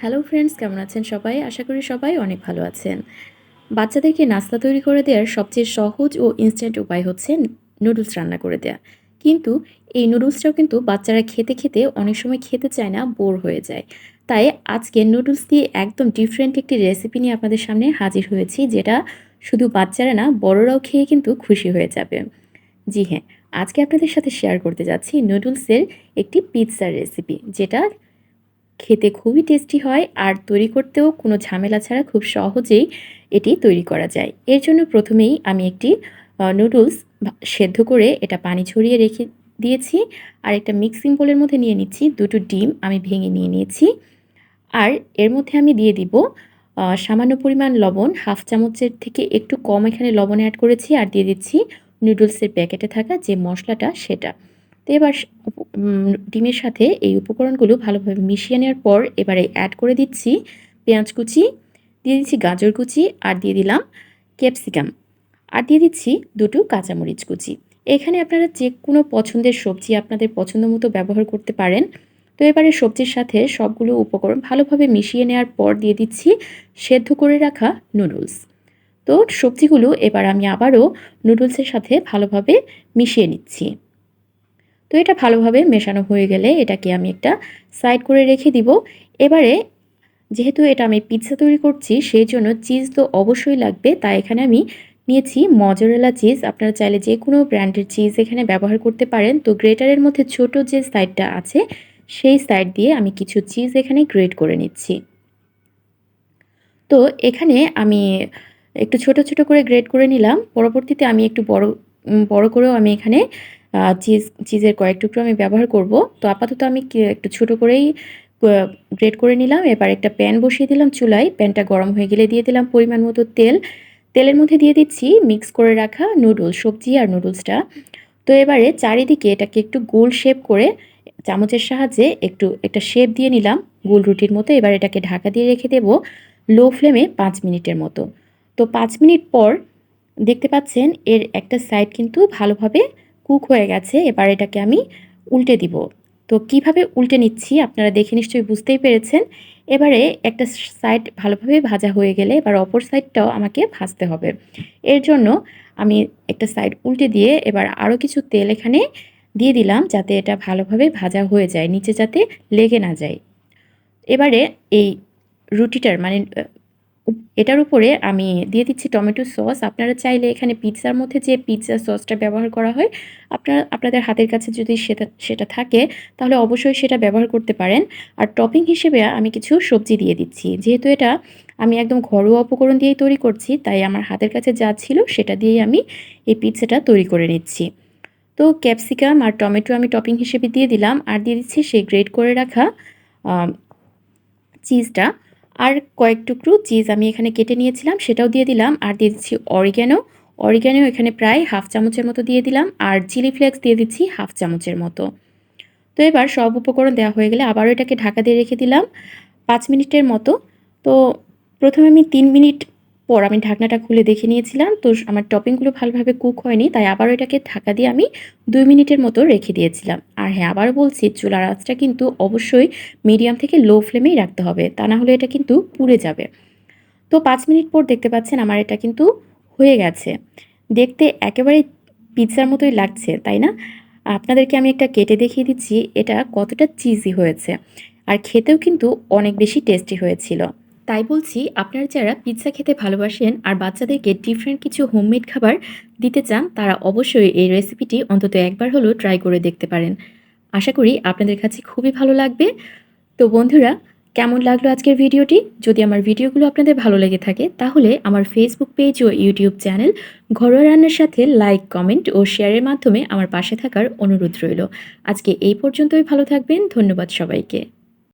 Hello friends, কেমন আছেন সবাই? আশা করি সবাই অনেক ভালো আছেন। বাচ্চাদেরকে নাস্তা তৈরি করে দেওয়ার সবচেয়ে সহজ ও ইনস্ট্যান্ট উপায় হচ্ছে নুডলস রান্না করে দেওয়া কিন্তু এই নুডলসটাও কিন্তু বাচ্চারা খেতে খেতে অনেক সময় খেতে চায় না, বোর হয়ে যায়। তাই আজকে নুডলস দিয়ে একদম ডিফারেন্ট একটি রেসিপি নিয়ে আপনাদের সামনে হাজির হয়েছি, যেটা শুধু বাচ্চারা না, বড়রাও খেয়ে কিন্তু খুশি হয়ে যাবে। জি হ্যাঁ আজকে আপনাদের সাথে শেয়ার করতে যাচ্ছি নুডলসের একটি পিৎজার রেসিপি যেটা খেতে খুবই টেস্টি হয় আর তৈরি করতেও কোনো ঝামেলা ছাড়া খুব সহজেই এটি তৈরি করা যায়। এর জন্য প্রথমেই আমি একটি নুডলস সেদ্ধ করে এটা পানি ছড়িয়ে রেখে দিয়েছি আর একটা মিক্সিং বোলের মধ্যে নিয়ে নিচ্ছি। দুটো ডিম আমি ভেঙে নিয়ে নিয়েছি আর এর মধ্যে আমি দিয়ে দিব সামান্য পরিমাণ লবণ, হাফ চামচের থেকে একটু কম এখানে লবণ অ্যাড করেছি আর দিয়ে দিচ্ছি নুডলসের প্যাকেটে থাকা যে মশলাটা সেটা। এবার ডিমের সাথে এই উপকরণগুলো ভালোভাবে মিশিয়ে নেওয়ার পর এবারে অ্যাড করে দিচ্ছি পেঁয়াজ কুচি, দিয়ে দিচ্ছি গাজর কুচি আর দিয়ে দিলাম ক্যাপসিকাম আর দিয়ে দিচ্ছি দুটো কাঁচামরিচ কুচি। এখানে আপনারা যে কোনো পছন্দের সবজি আপনাদের পছন্দ মতো ব্যবহার করতে পারেন। তো এবারে সবজির সাথে সবগুলো উপকরণ ভালোভাবে মিশিয়ে নেওয়ার পর দিয়ে দিচ্ছি সেদ্ধ করে রাখা নুডলস তো সবজিগুলো এবার আমি আবারও নুডলসের সাথে ভালোভাবে মিশিয়ে নিচ্ছি। তো এটা ভালোভাবে মেশানো হয়ে গেলে এটাকে আমি একটা সাইড করে রেখে দিব। এবারে যেহেতু এটা আমি পিৎজা তৈরি করছি, সেই জন্য চিজ তো অবশ্যই লাগবে। তাই এখানে আমি নিয়েছি মজরেলা চিজ। আপনারা চাইলে যে কোনো ব্র্যান্ডের চিজ এখানে ব্যবহার করতে পারেন। তো গ্রেটারের মধ্যে ছোট যে সাইডটা আছে, সেই সাইড দিয়ে আমি কিছু চিজ এখানে গ্রেট করে নিচ্ছি। তো এখানে আমি একটু ছোট ছোট করে গ্রেট করে নিলাম। পরবর্তীতে আমি একটু বড় বড় করেও আমি এখানে চিজ চিজের কয়েক টুকরো আমি ব্যবহার করব। তো আপাতত আমি একটু ছোট করেই গ্রেট করে নিলাম। এবার একটা প্যান বসিয়ে দিলাম চুলায়। প্যানটা গরম হয়ে গেলে দিয়ে দিলাম পরিমাণ মতো তেল। তেলের মধ্যে দিয়ে দিচ্ছি মিক্স করে রাখা নুডলস সবজি আর নুডলসটা তো এবারে চারিদিকে এটাকে একটু গোল শেপ করে চামচের সাহায্যে একটু, একটা শেপ দিয়ে নিলাম গোল রুটির মতো। এবার এটাকে ঢাকা দিয়ে রেখে দেব লো ফ্লেমে পাঁচ মিনিটের মতো। তো পাঁচ মিনিট পর দেখতে পাচ্ছেন এর একটা সাইড কিন্তু ভালোভাবে কুক হয়ে গেছে, এবার এটাকে আমি উল্টে দিব। তো কীভাবে উল্টে নিচ্ছি আপনারা দেখে নিশ্চয়ই বুঝতেই পেরেছেন। এবারে একটা সাইড ভালোভাবে ভাজা হয়ে গেলে এবার অপর সাইডটাও আমাকে ভাজতে হবে। এর জন্য আমি একটা সাইড উল্টে দিয়ে এবার আরও কিছু তেল এখানে দিয়ে দিলাম যাতে এটা ভালোভাবে ভাজা হয়ে যায়, নিচে যাতে লেগে না যায়। এবারে এই রুটিটার মানে এটার উপরে আমি দিয়ে দিচ্ছি টমেটো সস। আপনারা চাইলে এখানে পিৎজার মধ্যে যে পিৎজা সসটা ব্যবহার করা হয়, আপনারা, আপনাদের হাতের কাছে যদি সেটা সেটা থাকে, তাহলে অবশ্যই সেটা ব্যবহার করতে পারেন। আর টপিং হিসেবে আমি কিছু সবজি দিয়ে দিচ্ছি। যেহেতু এটা আমি একদম ঘরোয়া উপকরণ দিয়েই তৈরি করছি, তাই আমার হাতের কাছে যা ছিল সেটা দিয়েই আমি এই পিৎজাটা তৈরি করে নিচ্ছি। তো ক্যাপসিকাম আর টমেটো আমি টপিং হিসেবে দিয়ে দিলাম। আর দিয়ে দিচ্ছি সেই গ্রেড করে রাখা চিজটা। আর কয়েক টুকরো চিজ আমি এখানে কেটে নিয়েছিলাম, সেটাও দিয়ে দিলাম। আর দিয়ে দিচ্ছি অরিগ্যানো অরিগ্যানো এখানে প্রায় হাফ চামচের মতো দিয়ে দিলাম। আর চিলি ফ্লেক্স দিয়ে দিচ্ছি হাফ চামচের মতো। তো এবার সব উপকরণ দেওয়া হয়ে গেলে আবারও এটাকে ঢাকা দিয়ে রেখে দিলাম পাঁচ মিনিটের মতো। তো প্রথমে আমি তিন মিনিট পর আমি ঢাকনাটা খুলে দেখে নিয়েছিলাম। তো আমার টপিংগুলো ভালোভাবে কুক হয়নি, তাই আবার এটাকে ঢাকা দিয়ে আমি দুই মিনিটের মতো রেখে দিয়েছিলাম। আর হ্যাঁ আবারও বলছি, চুলার আঁচটা কিন্তু অবশ্যই মিডিয়াম থেকে লো ফ্লেমেই রাখতে হবে, তা না হলে এটা কিন্তু পুড়ে যাবে। তো পাঁচ মিনিট পর দেখতে পাচ্ছেন আমার এটা কিন্তু হয়ে গেছে। দেখতে একেবারে পিৎজার মতোই লাগছে, তাই না? আপনাদেরকে আমি একটা কেটে দেখিয়ে দিচ্ছি, এটা কতটা চিজি হয়েছে। আর খেতেও কিন্তু অনেক বেশি টেস্টি হয়েছিল। তাই বলছি, আপনারা যারা পিৎজা খেতে ভালোবাসেন আর বাচ্চাদেরকে ডিফারেন্ট কিছু হোমমেড খাবার দিতে চান, তারা অবশ্যই এই রেসিপিটি অন্তত একবার হলেও ট্রাই করে দেখতে পারেন। আশা করি আপনাদের কাছে খুবই ভালো লাগবে। তো বন্ধুরা, কেমন লাগল আজকের ভিডিওটি? যদি আমার ভিডিওগুলো আপনাদের ভালো লেগে থাকে, তাহলে আমার ফেসবুক পেজ ও ইউটিউব চ্যানেল ঘরোয়া রান্নার সাথে লাইক কমেন্ট ও শেয়ারের মাধ্যমে আমার পাশে থাকার অনুরোধ রইল। আজকে এই পর্যন্তই, ভালো থাকবেন, ধন্যবাদ সবাইকে।